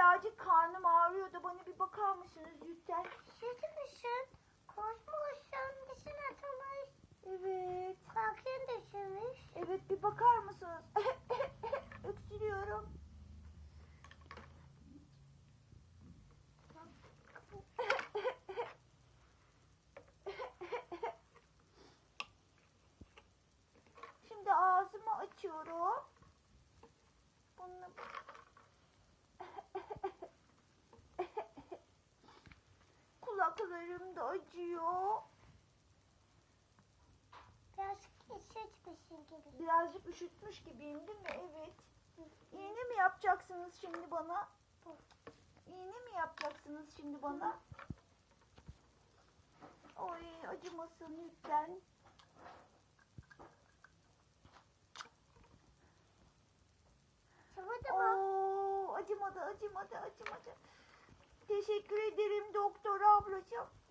birazcık karnım ağrıyor da bana bir bakar mısınız lütfen? Üşütmüşsün. Korkmuşsun. Dişin atılmış. Evet. Kalkın düşürmüş. Evet bir bakar mısınız? Öksürüyorum. Şimdi ağzımı açıyorum. Kulaklarım da acıyor. Birazcık üşütmüşsün gibi. Birazcık üşütmüş gibiyim değil mi? Evet. İğne mi yapacaksınız şimdi bana? İğne mi yapacaksınız şimdi bana? Oy acımasın lütfen. Oo, acımadı acımadı acımadı. Teşekkür ederim doktor ablacığım. Bir